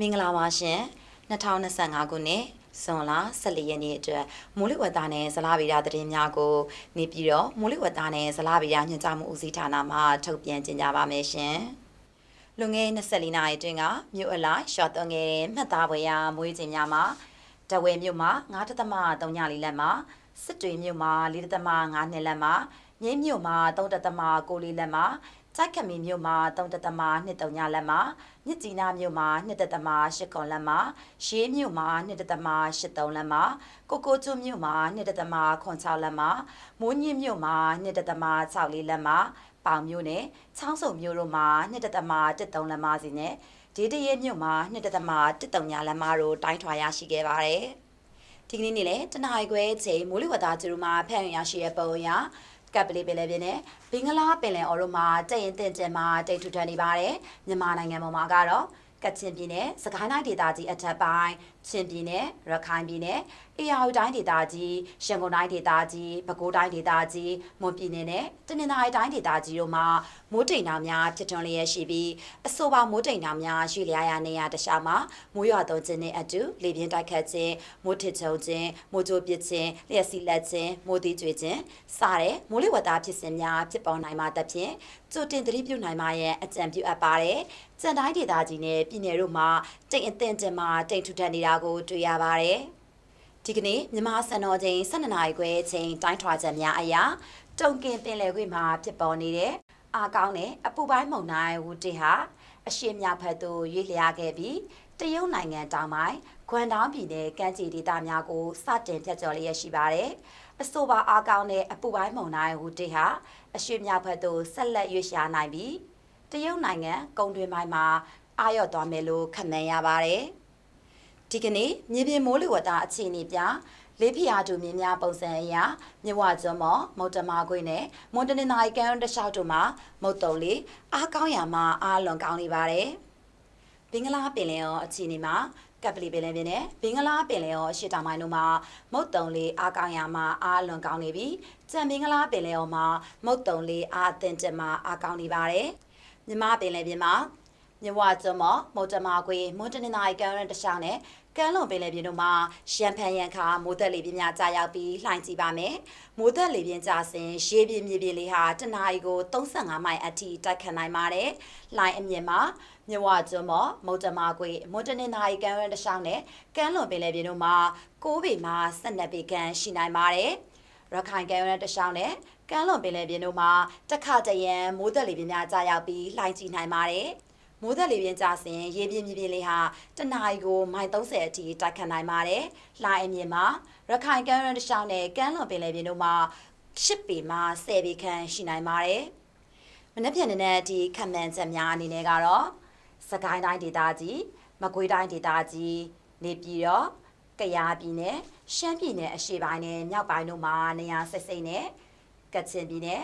မင်္ဂလာပါရှင်2025ခုနှစ်ဇွန်လ14ရက်နေ့အတွက်မိုးလေဝသနဲ့ဇလားဗေဒသတင်းများကိုနေပြီးတော့မိုးလေဝသနဲ့ဇလားဗေဒညွှန်ကြားမှုဦးစီးဌာနမှထုတ်ပြန်ကြေညာပါမယ်ရှင်လွန်ခဲ့24နာရီအတွင်းကမြို့အလိုက်ရှော့သွန်ခဲ့တဲ့မှတ်သားပွဲရမွေးခြင်းများမှာတဝဲမြို့မှာ9.3ညလီလက်မှာစစ်တွေမြို့မှာ4.5နှစ်လက်မှာငိမ့်မြို့မှာ3.6လီလက်မှာ ကြိုက်ခမီမြို့မှာ3.2ညလက်မှာမြစ်ကြီးနားမြို့မှာ2.8ခွန်လက်မှာရေးမြို့မှာ2.83လက်မှာကိုကိုကျွမြို့မှာ2.6လက်မှာမိုးညင်းမြို့မှာ2.6လေးလက်မှာပေါင်မြို့နယ်ချောင်းစုံမြို့တို့မှာ2.13လက်မှာစီနဲ့ဒေတရဲမြို့မှာ2.13ညလက်မှာတို့တိုင်းထွာရရှိခဲ့ပါတယ်ဒီကနေ့နေ့လည်းတနင်္ဂနွေခွဲချိန်မိုးလေဝသကျူမှာဖန်ရရှိတဲ့ပုံအရ ကပ်ပလေးပင်လည်းပြင်းနဲ့ဘင်္ဂလားပင်လယ်အော်တို့မှာတက်ရင်တင်ကျင်မှာတိတ်ထူထန်နေပါတယ်မြန်မာနိုင်ငံပေါ်မှာကတော့ကချင်ပြည်နယ်စကိုင်းတိုင်းဒေသကြီးအထက်ပိုင်းချင်းပြည်နယ်ရခိုင်ပြည်နယ် အေရဝတီတိုင်းဒေသကြီးရန်ကုန်တိုင်းဒေသကြီးပဲခူးတိုင်းဒေသကြီးမွန်ပြည်နယ်နဲ့တနင်္သာရီတိုင်းဒေသကြီးတို့မှာမိုးတိမ်တောင်များဖြစ်ထွန်းလျက်ရှိပြီးအဆိုပါမိုးတိမ်တောင်များရှိလျားရနေရတခြားမှာမိုးရွာသွန်းခြင်းနဲ့အတူလေပြင်းတိုက်ခတ်ခြင်းမိုးထစ်ချုံခြင်းမိုးကြိုးပစ်ခြင်းလျှက်စီလက်ခြင်းမိုးသီးကျွေခြင်းစတဲ့မိုးလေဝသဖြစ်စဉ်များဖြစ်ပေါ်နိုင်မှာတဖြင့်ကြိုတင်သတိပြုနိုင်မှာရဲ့အကြံပြုအပ်ပါတယ်။ကြံတိုင်းဒေသကြီးနဲ့ပြည်နယ်တို့မှာတိမ်အထင်ကျင်မှာတိမ်ထူထပ်နေတာကိုတွေ့ရပါတယ်။ ဒီကနေ့မြန်မာစံတော်ချိန်12နာရီခွဲချိန်တိုင်းထွာချက်များအရာတုံကင်ပင်လယ်ခွေမှာဖြစ်ပေါ်နေတဲ့အာကောင်းတဲ့အပူပိုင်းမုန်တိုင်းဝူတီဟာအရှေ့မြောက်ဘက်သို့ရွေ့လျားခဲ့ပြီးတရုတ်နိုင်ငံတောင်ပိုင်းဂွမ်တောင်ပြည်နယ်ကမ်းခြေဒေသများကိုစတင်ဖြတ်ကျော်လျက်ရှိပါတယ်။အဆိုပါအာကောင်းတဲ့အပူပိုင်းမုန်တိုင်းဝူတီဟာအရှေ့မြောက်ဘက်သို့ဆက်လက်ရွေ့ရှားနိုင်ပြီးတရုတ်နိုင်ငံကုန်းတွင်းပိုင်းမှာအာရော့သွားမယ်လို့ခန့်မှန်းရပါတယ်။ ဒီကနေ့မြေပြင်မိုးလေဝသအခြေအနေပြလေးဖျားတူမြင်းများပုံစံအရာမြဝကျွန်းမော်မုတ်တမာခွေနဲ့မွန်တနင်္သာရီကမ်းတလျှောက်တို့မှာမုတ်တုံလေးအားကောင်းရာမှာအားလွန်ကောင်းနေပါတယ်။ဘင်္ဂလားပင်လယ်အော်အခြေအနေမှာကပ်ပလီပင်လယ်ပြင်နဲ့ဘင်္ဂလားပင်လယ်အော်ရှစ်တောင်ပိုင်းတို့မှာမုတ်တုံလေးအားကောင်းရာမှာအားလွန်ကောင်းနေပြီးကြံဘင်္ဂလားပင်လယ်အော်မှာမုတ်တုံလေးအားအသင့်ကျမှာအားကောင်းနေပါတယ်။မြမပင်လယ်ပြင်မှာ မြဝကျွန်းမော်မုတ်တမာခွေမွန်တနင်္သာရီကမ်းရန်တခြားနဲ့ကမ်းလွန်ပင်လယ်ပြင်တို့မှာရံဖန်ရံခါမိုးသက်လေပြင်းများကြာရောက်ပြီးလှိုင်းကြည့်ပါမယ်။မိုးသက်လေပြင်းကြာစဉ်ရေပြင်းမြေပြင်းလေးဟာတနအီကို35မိုင်အထိတိုက်ခတ်နိုင်ပါတယ်။လှိုင်းအမြင့်မှာမြဝကျွန်းမော်မုတ်တမာခွေမွန်တနင်္သာရီကမ်းရန်တခြားနဲ့ကမ်းလွန်ပင်လယ်ပြင်တို့မှာ6ပေမှ12ပေခန့်ရှိနိုင်ပါတယ်။ရခိုင်ကမ်းရန်တခြားနဲ့ကမ်းလွန်ပင်လယ်ပြင်တို့မှာတစ်ခါတရံမိုးသက်လေပြင်းများကြာရောက်ပြီးလှိုင်းကြည့်နိုင်ပါတယ်။ မိုးသက်လေပြင်းကျစဉ်ရေပြင်းမြေပြင်းလေးဟာတနအီကိုမိုင်30အထိတိုက်ခတ်နိုင်ပါတယ်။လှိုင်းအမြင့်မှာရခိုင်ကမ်းရန်တခြားနဲ့ကမ်းလွန်ပင်လယ်ပြင်တို့မှာ10ပေမှ10ပေခန့်ရှိနိုင်ပါတယ်။မနေ့ပြန်တဲ့ဒီခံမှန်းချက်များအနေနဲ့ကတော့စကိုင်းတိုင်းဒေသကြီးမကွေးတိုင်းဒေသကြီးနေပြည်တော်ကယားပြည်နယ်ရှမ်းပြည်နယ်အရှေ့ပိုင်းနဲ့မြောက်ပိုင်းတို့မှာနေရာစိတ်စိတ်နဲ့ကချင်ပြည်နယ်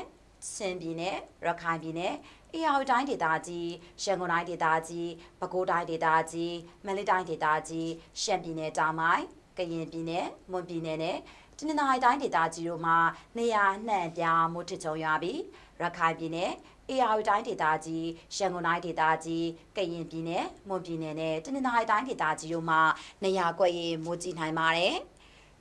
ချင်းပြည်နယ်ရခိုင်ပြည်နယ် အေရဝတီတိုင်းဒေသကြီးရန်ကုန်တိုင်းဒေသကြီးပဲခူးတိုင်းဒေသကြီးမန္တလေးတိုင်းဒေသကြီးရှမ်းပြည်နယ်တောင်ပိုင်းကရင်ပြည်နယ်မွန်ပြည်နယ်နဲ့တနင်္သာရီတိုင်းဒေသကြီးတို့မှာနေရာနှံ့ပြားမိုးထချုံရွာပြီးရခိုင်ပြည်နယ်အေရဝတီတိုင်းဒေသကြီးရန်ကုန်တိုင်းဒေသကြီးကရင်ပြည်နယ်မွန်ပြည်နယ်နဲ့တနင်္သာရီတိုင်းဒေသကြီးတို့မှာနေရာကွက်ရည်မိုးကြီးနိုင်ပါတယ်။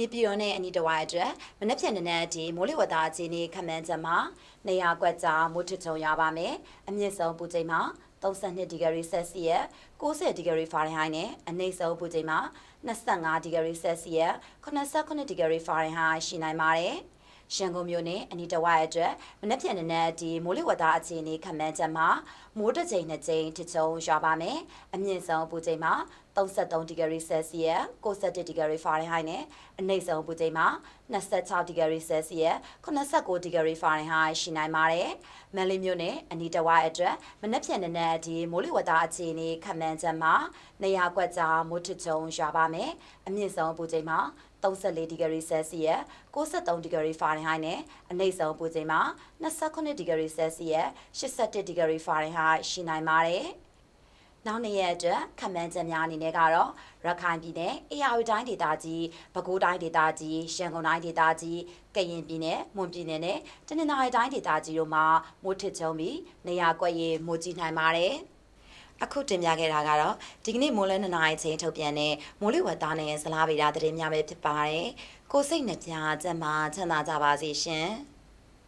နေပြည်တော်နဲ့အနီးတစ်ဝိုက်အတွက်မနက်ဖြန်နနက်အထိမိုးလေဝသအခြေအနေခန့်မှန်းချက်မှာနေရာကွက်ကြားမိုးထချုံရပါမယ်အမြင့်ဆုံးပူချိန်မှာ32ဒီဂရီဆယ်စီယပ်90ဒီဂရီဖာရင်ဟိုက်နဲ့အနိမ့်ဆုံးပူချိန်မှာ25ဒီဂရီဆယ်စီယပ်89ဒီဂရီဖာရင်ဟိုက်ရှိနိုင်ပါတယ်။ ရန်ကုန်မြို့နယ်အနီးတစ်ဝိုက်အတွက်မနက်ဖြန်နနက်အဒီမိုးလေဝသအခြေအနေခန့်မှန်းချက်မှာမိုးတစ်ချိန်နှစ်ချိန်ထချုံရွာပါမယ်။အမြင့်ဆုံးပူချိန်မှာ33ဒီဂရီဆယ်စီယပ်61ဒီဂရီဖာရင်ဟိုက်နဲ့အနိမ့်ဆုံးပူချိန်မှာ26ဒီဂရီဆယ်စီယပ်89ဒီဂရီဖာရင်ဟိုက်ရှိနိုင်ပါတယ်။မန်လေးမြို့နယ်အနီးတစ်ဝိုက်အတွက်မနက်ဖြန်နနက်အဒီမိုးလေဝသအခြေအနေခန့်မှန်းချက်မှာနေရာကွက်ကြားမိုးထချုံရွာပါမယ်။အမြင့်ဆုံးပူချိန်မှာ 34ဒီဂရီဆယ်စီယပ်63ဒီဂရီဖာရင်ဟိုက်နဲ့အနိမ့်ဆုံးပူချိန်မှာ29ဒီဂရီဆယ်စီယပ်81ဒီဂရီဖာရင်ဟိုက်ရှိနိုင်ပါတယ်။နောက်နေ့ရက်အတွက်ခန့်မှန်းချက်များအနေနဲ့ကတော့ရခိုင်ပြည်နယ်အေရဝတီတိုင်းဒေသကြီးပဲခူးတိုင်းဒေသကြီးရန်ကုန်တိုင်းဒေသကြီးကရင်ပြည်နယ်မွန်ပြည်နယ်နဲ့တနင်္သာရီတိုင်းဒေသကြီးတို့မှာမိုးထစ်ချုံပြီးနေရာကွက်ရည်မိုးကြီးနိုင်ပါတယ်။ အခုတင်ပြခဲ့တာကတော့ဒီကနေ့မိုးလဲနှစ်နာရီချိန်ထုတ်ပြန်တဲ့မိုးလေဝသနဲ့ဇလားဗေဒသတင်းများပဲဖြစ်ပါတယ်။ကိုစိတ်နှပြကျန်းမာချမ်းသာကြပါစေရှင်။